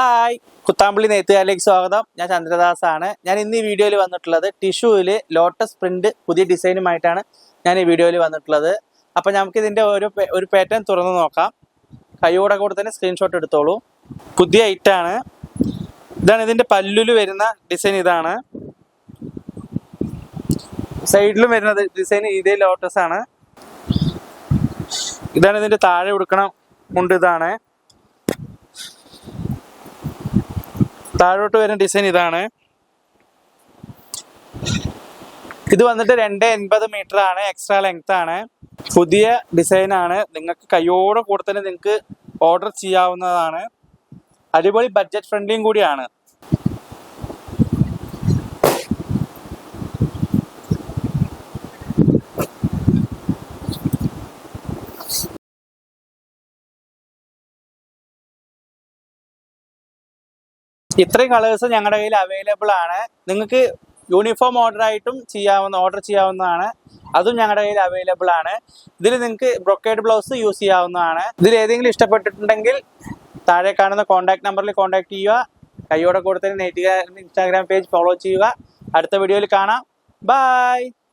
Hi. Kuthampully നെയ്ത്തുകാരിലേക്ക് സ്വാഗതം. ഞാൻ ചന്ദ്രദാസ് ആണ് ഞാൻ ഇന്ന് ഈ വീഡിയോയിൽ വന്നിട്ടുള്ളത് ടിഷ്യൂവിൽ ലോട്ടസ് പ്രിന്റ് പുതിയ ഡിസൈനുമായിട്ടാണ് ഞാൻ ഈ വീഡിയോയിൽ വന്നിട്ടുള്ളത്. അപ്പം നമുക്ക് ഇതിന്റെ ഒരു ഒരു പാറ്റേൺ തുറന്ന് നോക്കാം. കൈയോടെ കൂടെ തന്നെ സ്ക്രീൻഷോട്ട് എടുത്തോളൂ. പുതിയ ഐറ്റാണ് ഇതാണ് ഇതിന്റെ പല്ലുൽ വരുന്ന ഡിസൈൻ ഇതാണ്. സൈഡിലും വരുന്ന ഡിസൈൻ ഇതേ ലോട്ടസ് ആണ് ഇതാണ് ഇതിന്റെ താഴെ കൊടുക്കണം മുണ്ട് ഇതാണ്. താഴോട്ട് വരുന്ന ഡിസൈൻ ഇതാണ്. ഇത് വന്നിട്ട് രണ്ട് എൺപത് മീറ്റർ ആണ് എക്സ്ട്രാ ലെങ്ത് ആണ്. പുതിയ ഡിസൈൻ ആണ്. നിങ്ങൾക്ക് കയ്യോടെ കൂടെ തന്നെ നിങ്ങൾക്ക് ഓർഡർ ചെയ്യാവുന്നതാണ്. അടിപൊളി ബഡ്ജറ്റ് ഫ്രണ്ട്ലിയും കൂടിയാണ്. ഇത്രയും കളേഴ്സ് ഞങ്ങളുടെ കയ്യിൽ അവൈലബിൾ ആണ്. നിങ്ങൾക്ക് യൂണിഫോം ഓർഡർ ആയിട്ടും ചെയ്യാവുന്ന ഓർഡർ ചെയ്യാവുന്നതാണ്. അതും ഞങ്ങളുടെ കയ്യിൽ അവൈലബിൾ ആണ്. ഇതിൽ നിങ്ങൾക്ക് ബ്രൊക്കേഡ് ബ്ലൗസ് യൂസ് ചെയ്യാവുന്നതാണ്. ഇതിൽ ഏതെങ്കിലും ഇഷ്ടപ്പെട്ടിട്ടുണ്ടെങ്കിൽ താഴെ കാണുന്ന കോൺടാക്ട് നമ്പറിൽ കോൺടാക്ട് ചെയ്യുക. കൈയോടെ കൂടുതൽ നെയ്റ്റ് ഇൻസ്റ്റാഗ്രാം പേജ് ഫോളോ ചെയ്യുക. അടുത്ത വീഡിയോയിൽ കാണാം. ബൈ